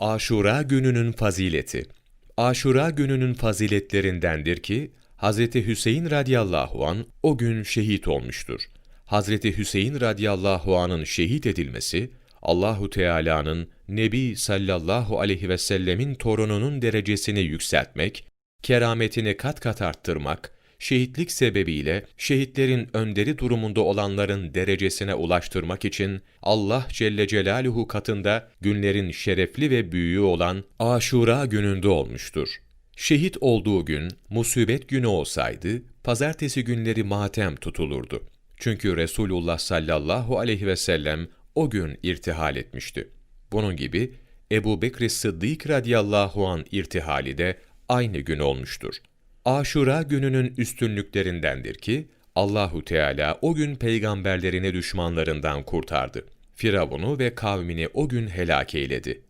Aşura gününün fazileti. Aşura gününün faziletlerindendir ki Hazreti Hüseyin radıyallahu an o gün şehit olmuştur. Hazreti Hüseyin radıyallahu anın şehit edilmesi Allahu Teala'nın Nebi sallallahu aleyhi ve sellemin torununun derecesini yükseltmek, kerametini kat kat arttırmak, şehitlik sebebiyle şehitlerin önderi durumunda olanların derecesine ulaştırmak için Allah Celle Celaluhu katında günlerin şerefli ve büyüğü olan Aşura gününde olmuştur. Şehit olduğu gün musibet günü olsaydı, pazartesi günleri matem tutulurdu. Çünkü Resulullah sallallahu aleyhi ve sellem o gün irtihal etmişti. Bunun gibi Ebu Bekr Sıddık radıyallahu an irtihali de aynı gün olmuştur. Aşura gününün üstünlüklerindendir ki Allahu Teala o gün peygamberlerini düşmanlarından kurtardı. Firavun'u ve kavmini o gün helak eyledi.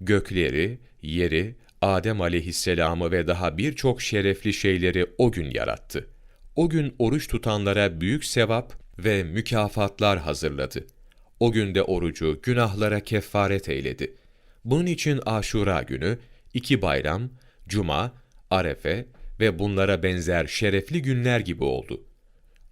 Gökleri, yeri, Adem aleyhisselamı ve daha birçok şerefli şeyleri o gün yarattı. O gün oruç tutanlara büyük sevap ve mükafatlar hazırladı. O günde orucu günahlara kefaret eyledi. Bunun için Aşura günü iki bayram, Cuma, Arefe ve bunlara benzer şerefli günler gibi oldu.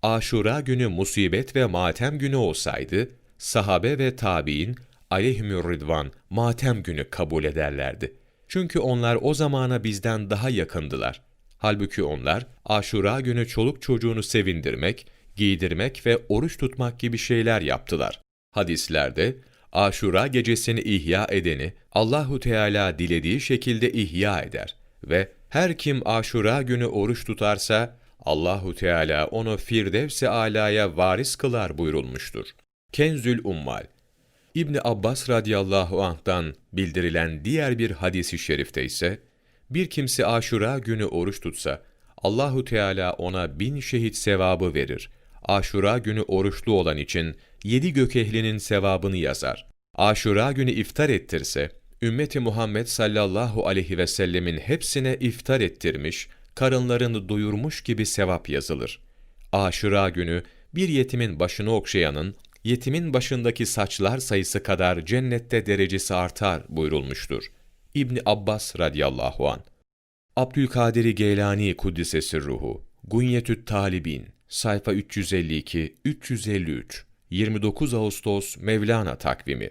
Aşura günü musibet ve matem günü olsaydı, sahabe ve tabi'in aleyhimür ridvan matem günü kabul ederlerdi. Çünkü onlar o zamana bizden daha yakındılar. Halbuki onlar Aşura günü çoluk çocuğunu sevindirmek, giydirmek ve oruç tutmak gibi şeyler yaptılar. Hadislerde Aşura gecesini ihya edeni Allahu Teala dilediği şekilde ihya eder ve her kim Aşura günü oruç tutarsa Allahu Teala onu Firdevs-i Ala'ya varis kılar buyurulmuştur. Kenzül Ummal İbni Abbas radıyallahu anh'tan bildirilen diğer bir hadisi şerifte ise bir kimse Aşura günü oruç tutsa Allahu Teala ona bin şehit sevabı verir. Aşura günü oruçlu olan için yedi gök ehlinin sevabını yazar. Aşura günü iftar ettirse, ümmeti Muhammed sallallahu aleyhi ve sellemin hepsine iftar ettirmiş, karınlarını doyurmuş gibi sevap yazılır. Aşura günü bir yetimin başını okşayanın, yetimin başındaki saçlar sayısı kadar cennette derecesi artar buyurulmuştur. İbni Abbas radıyallahu an. Abdülkadir Geylani Kuddisesi Ruhu, Gunyetü't Talibin, sayfa 352-353, 29 Ağustos Mevlana takvimi.